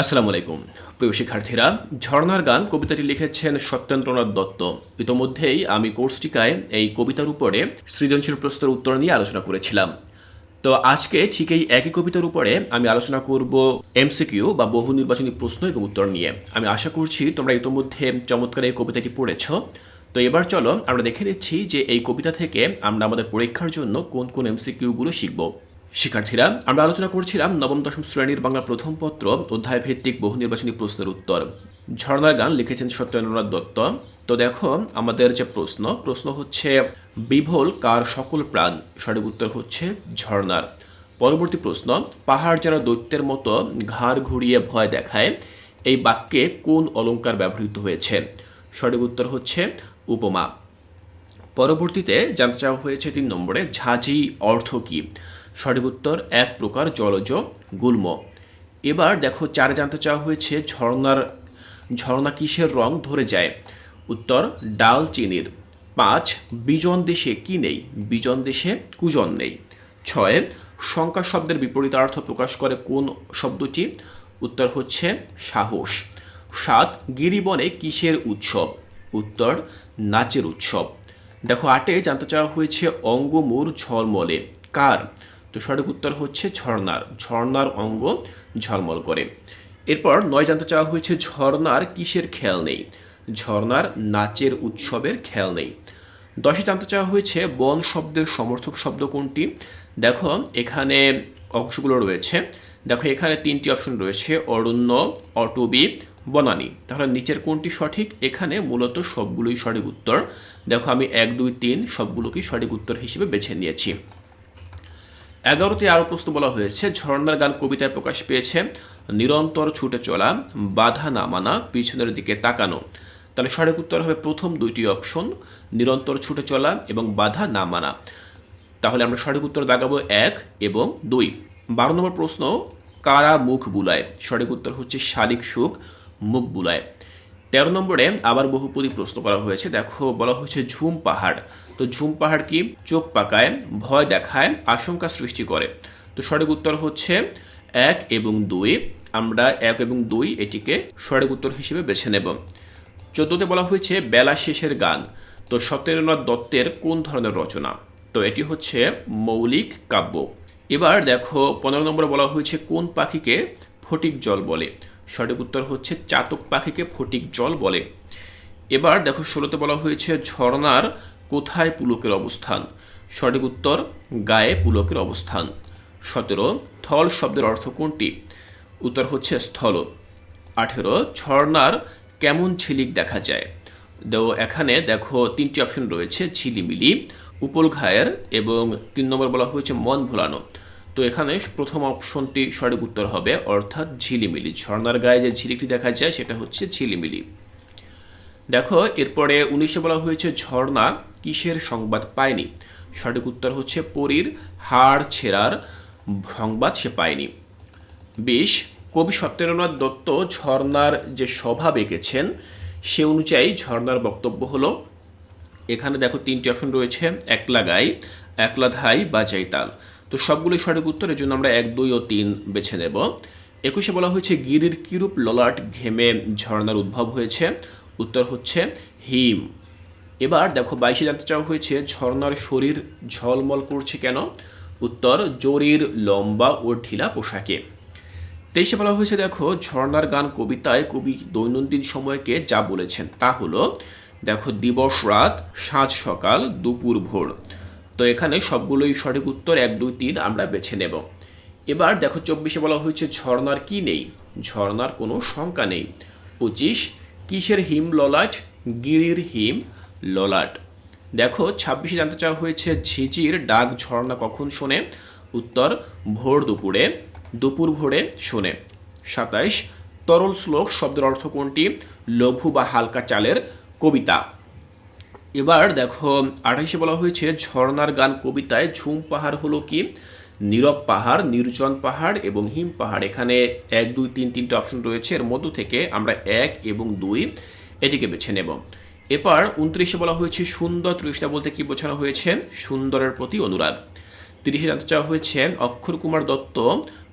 আসসালামু আলাইকুম। প্রিয় শিক্ষার্থীরা, ঝর্ণার গান কবিতাটি লিখেছেন সত্যেন্দ্রনাথ দত্ত। ইতোমধ্যেই আমি কোর্সটিকায় এই কবিতার উপরে সৃজনশীল প্রশ্নের উত্তর নিয়ে আলোচনা করেছিলাম। তো আজকে ঠিক এই একই কবিতার উপরে আমি আলোচনা করব এমসিকিউ বা বহু নির্বাচনী প্রশ্ন এবং উত্তর নিয়ে। আমি আশা করছি তোমরা ইতোমধ্যে চমৎকার এই কবিতাটি পড়েছ। তো এবার চলো আমরা দেখে নিচ্ছি যে এই কবিতা থেকে আমরা আমাদের পরীক্ষার জন্য কোন কোন এমসিকিউগুলো শিখব। শিক্ষার্থীরা, আমরা আলোচনা করছিলাম নবম, দশম শ্রেণির বাংলা প্রথম পত্র অধ্যায় ভিত্তিক বহু নির্বাচনী প্রশ্নের উত্তর। ঝর্ণার গান লিখেছেন সত্যেন্দ্রনাথ দত্ত। তো দেখো, আমাদের যে প্রশ্ন প্রশ্ন হচ্ছে, বিভোল কার সকল প্রাণ? সঠিক উত্তর হচ্ছে ঝর্ণার। পরবর্তী প্রশ্ন, পাহাড় যেন দৈত্যের মতো ঘাড় ঘুরিয়ে ভয় দেখায়, এই বাক্যে কোন অলংকার ব্যবহৃত হয়েছে? সঠিক উত্তর হচ্ছে উপমা। পরবর্তীতে জানতে চাওয়া হয়েছে তিন নম্বরে, ঝাঁঝি অর্থ কী? সঠিক উত্তর, এক প্রকার জলজ গুল্ম। এবার দেখো, চারে জানতে চাওয়া হয়েছে ঝর্ণার, ঝর্ণা কিসের রং ধরে যায়? উত্তর, ডাল চিনির। পাঁচ, বিজন দেশে কি নেই? বিজন দেশে কুজন নেই। ছয় শঙ্কা শব্দের বিপরীতার্থ প্রকাশ করে কোন শব্দটি? উত্তর হচ্ছে সাহস। সাত, গিরিবনে কিসের উৎসব? উত্তর, নাচের উৎসব। দেখো, আটে জানতে চাওয়া হয়েছে অঙ্গমূর ঝলমলে। কার? তো সঠিক উত্তর হচ্ছে ঝর্ণার ঝর্ণার অঙ্গ ঝলমল করে। এরপর নয় জানতে চাওয়া হয়েছে ঝর্নার কিসের খেয়াল নেই? ঝর্ণার নাচের উৎসবের খেয়াল নেই। দশে জানতে চাওয়া হয়েছে বন শব্দের সমর্থক শব্দ কোনটি? দেখো, এখানে অংশগুলো রয়েছে। দেখো, এখানে তিনটি অপশন রয়েছে, অরণ্য, অটবি, বনানী। তাহলে নিচের কোনটি সঠিক? এখানে মূলত সবগুলোই সঠিক উত্তর। দেখো, আমি এক, দুই, তিন সবগুলোকেই সঠিক উত্তর হিসেবে বেছে নিয়েছি। এগারোতে আরও প্রশ্ন বলা হয়েছে। ঝর্ণার গান কবিতায় প্রকাশ পেয়েছে। নিরন্তর ছুটে চলা, বাধা না মানা, পিছনের দিকে তাকানো। তাহলে সঠিক উত্তর হবে প্রথম দুইটি অপশন, নিরন্তর ছুটে চলা এবং বাধা না মানা। তাহলে আমরা সঠিক উত্তর দাগাবো এক এবং দুই। বারো নম্বর প্রশ্ন, কারা মুখ বুলায়? সঠিক উত্তর হচ্ছে শালিক সুখ, মুখ বুলায়। তেরো নম্বরে আবার বহুপদী প্রশ্ন করা হয়েছে। দেখো, বলা হয়েছে ঝুম পাহাড়। তো ঝুম পাহাড় কি? চোখ পাকায়, ভয় দেখায়, আশঙ্কা সৃষ্টি করে। তো সঠিক উত্তর হচ্ছে এক এবং দুই। আমরা এক এবং দুই এটিকে সঠিক উত্তর হিসেবে বেছে নেব। চোদ্দতে বলা হয়েছে বেলা শেষের গান। তো সত্যেন্দ্রনাথ দত্তের কোন ধরনের রচনা? তো এটি হচ্ছে মৌলিক কাব্য। এবার দেখো, পনেরো নম্বরে বলা হয়েছে কোন পাখিকে ফটিক জল বলে? সঠিক উত্তর হচ্ছে চাতক পাখিকে ফটিক জল বলে। এবার দেখো, ষোলোতে বলা হয়েছে ঝর্ণার কোথায় পুলকের অবস্থান? সঠিক উত্তর, গায়ে পুলকের অবস্থান। সতেরো, থল শব্দের অর্থ কোনটি? উত্তর হচ্ছে স্থল। আঠেরো, ঝর্ণার কেমন ঝিলিক দেখা যায়? দেও এখানে দেখো তিনটি অপশন রয়েছে, ঝিলিমিলি উপল ঘায়ের এবং তিন নম্বর বলা হয়েছে মন ভোলানো। তো এখানে প্রথম অপশনটি সঠিক উত্তর হবে, অর্থাৎ ঝিলিমিলি। ঝর্ণার গায়ে যে ঝিলিকটি দেখা যায়, সেটা হচ্ছে ঝিলিমিলি। দেখো, এরপরে উনিশে বলা হয়েছে ঝর্ণা কিসের সংবাদ পায়নি? সঠিক উত্তর হচ্ছে পরীর হাড় ছেঁড়ার সংবাদ সে পায়নি। বিশ, কবি সত্যেন্দ্রনাথ দত্ত ঝর্ণার যে স্বভাব এঁকেছেন সে অনুযায়ী ঝর্নার বক্তব্য হলো, এখানে দেখো তিনটি অপশন রয়েছে, একলা গাই, একলা ধাই বাজাই তাল। তো সবগুলোই সঠিক উত্তর, এর জন্য আমরা এক, দুই ও তিন বেছে নেব। একুশে বলা হয়েছে, গিরির কিরূপ ললাট ঘেমে ঝর্নার উদ্ভব হয়েছে? উত্তর হচ্ছে হিম। এবার দেখো, বাইশে জানতে চাওয়া হয়েছে, ঝর্ণার শরীর ঝলমল করছে কেন? উত্তর, জরির লম্বা ও ঢিলা পোশাকে। তেইশে বলা হয়েছে, দেখো, ঝর্ণার গান কবিতায় কবি দৈনন্দিন সময়কে যা বলেছেন তা হলো, দেখো, দিবস রাত সাঁঝ সকাল, দুপুর ভোর। তো এখানে সবগুলোই সঠিক উত্তর, এক, দুই, তিন আমরা বেছে নেব। এবার দেখো, চব্বিশে বলা হয়েছে, ঝর্ণার কি নেই? ঝর্ণার কোনো শঙ্কা নেই। পঁচিশ, কিসের হিম ললাট গিরির হিম ললাট। দেখো, ছাব্বিশে জানতে চাওয়া হয়েছে, ঝিঝির ডাক ঝর্ণা কখন শোনে? উত্তর, ভোর দুপুরে, দুপুর ভোরে শোনে। সাতাইশ, তরল শ্লোক শব্দের অর্থ কোনটি? লঘু বা হালকা চালের কবিতা। এবার দেখো আঠাইশে বলা হয়েছে, ঝর্ণার গান কবিতায় ঝুম পাহাড় হলো কি? নীরব পাহাড়, নির্জন পাহাড় এবং হিম পাহাড়। এখানে এক, দুই, তিন, তিনটে অপশন রয়েছে। এর মধ্য থেকে আমরা এক এবং দুই এটিকে বেছে নেব। এরপর উনত্রিশে বলা হয়েছে সুন্দর তৃষ্ণা বলতে কি বোঝানো হয়েছে? সুন্দরের প্রতি অনুরাগ। তিরিশে জানতে চাওয়া হয়েছে, অক্ষর কুমার দত্ত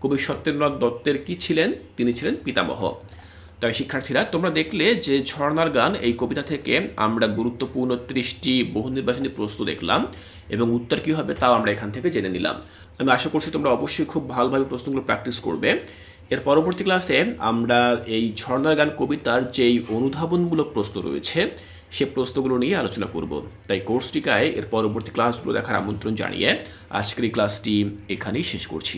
কবি সত্যেন্দ্রনাথ দত্তের কি ছিলেন? তিনি ছিলেন পিতামহ। তাই শিক্ষার্থীরা, তোমরা দেখলে যে ঝর্ণার গান এই কবিতা থেকে আমরা গুরুত্বপূর্ণ ত্রিশটি বহু নির্বাচনী প্রশ্ন দেখলাম এবং উত্তর কী হবে তাও আমরা এখান থেকে জেনে নিলাম। আমি আশা করছি তোমরা অবশ্যই খুব ভালোভাবে প্রশ্নগুলো প্র্যাকটিস করবে। এর পরবর্তী ক্লাসে আমরা এই ঝর্ণার গান কবিতার যেই অনুধাবনমূলক প্রশ্ন রয়েছে সে প্রশ্নগুলো নিয়ে আলোচনা করব। তাই কোর্সটিকায় এর পরবর্তী ক্লাসগুলো দেখার আমন্ত্রণ জানিয়ে আজকের এই ক্লাসটি এখানেই শেষ করছি।